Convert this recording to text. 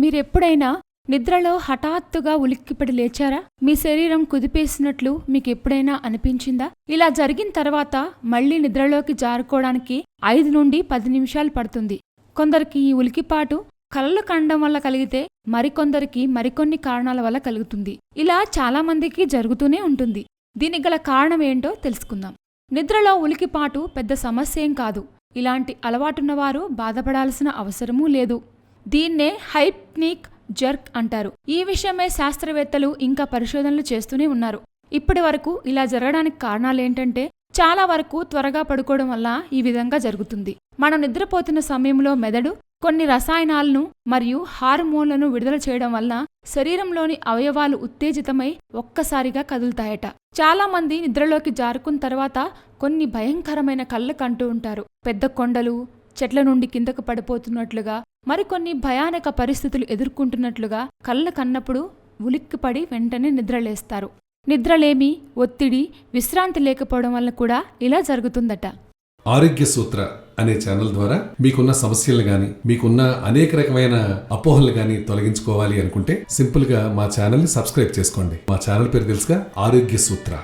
మీరెప్పుడైనా నిద్రలో హఠాత్తుగా ఉలిక్కిపడి లేచారా? మీ శరీరం కుదిపేసినట్లు మీకు ఎప్పుడైనా అనిపించిందా? ఇలా జరిగిన తర్వాత మళ్ళీ నిద్రలోకి జారుకోవడానికి ఐదు నుండి పది నిమిషాలు పడుతుంది. కొందరికి ఈ ఉలికిపాటు కలలు కండం వల్ల కలిగితే మరికొందరికి మరికొన్ని కారణాల వల్ల కలుగుతుంది. ఇలా చాలా మందికి జరుగుతూనే ఉంటుంది. దీనికి గల కారణం ఏంటో తెలుసుకుందాం. నిద్రలో ఉలికిపాటు పెద్ద సమస్య ఏం కాదు. ఇలాంటి అలవాటున్నవారు బాధపడాల్సిన అవసరమూ లేదు. దీన్నే హైప్నిక్ జర్క్ అంటారు. ఈ విషయమై శాస్త్రవేత్తలు ఇంకా పరిశోధనలు చేస్తూనే ఉన్నారు. ఇప్పటి వరకు ఇలా జరగడానికి కారణాలేంటంటే చాలా వరకు త్వరగా పడుకోవడం వల్ల ఈ విధంగా జరుగుతుంది. మనం నిద్రపోతున్న సమయంలో మెదడు కొన్ని రసాయనాలను మరియు హార్మోన్లను విడుదల చేయడం వల్ల శరీరంలోని అవయవాలు ఉత్తేజితమై ఒక్కసారిగా కదులుతాయట. చాలా మంది నిద్రలోకి జారుకున్న తర్వాత కొన్ని భయంకరమైన కళ్ళు కంటూ ఉంటారు. పెద్ద కొండలు చెట్ల నుండి కిందకు పడిపోతున్నట్లుగా మరికొన్ని భయానక పరిస్థితులు ఎదుర్కొంటున్నట్లుగా కళ్ళ కన్నప్పుడు ఉలిక్కిపడి వెంటనే నిద్రలేస్తారు. నిద్రలేమి ఒత్తిడి విశ్రాంతి లేకపోవడం వల్ల కూడా ఇలా జరుగుతుందట. ఆరోగ్య సూత్ర అనే ఛానల్ ద్వారా మీకున్న సమస్యలు గాని మీకున్న అనేక రకమైన అపోహలు గాని తొలగించుకోవాలి అనుకుంటే సింపుల్గా మా ఛానల్ని సబ్స్క్రైబ్ చేసుకోండి. మా ఛానల్ పేరు తెలుసుగా ఆరోగ్య సూత్ర.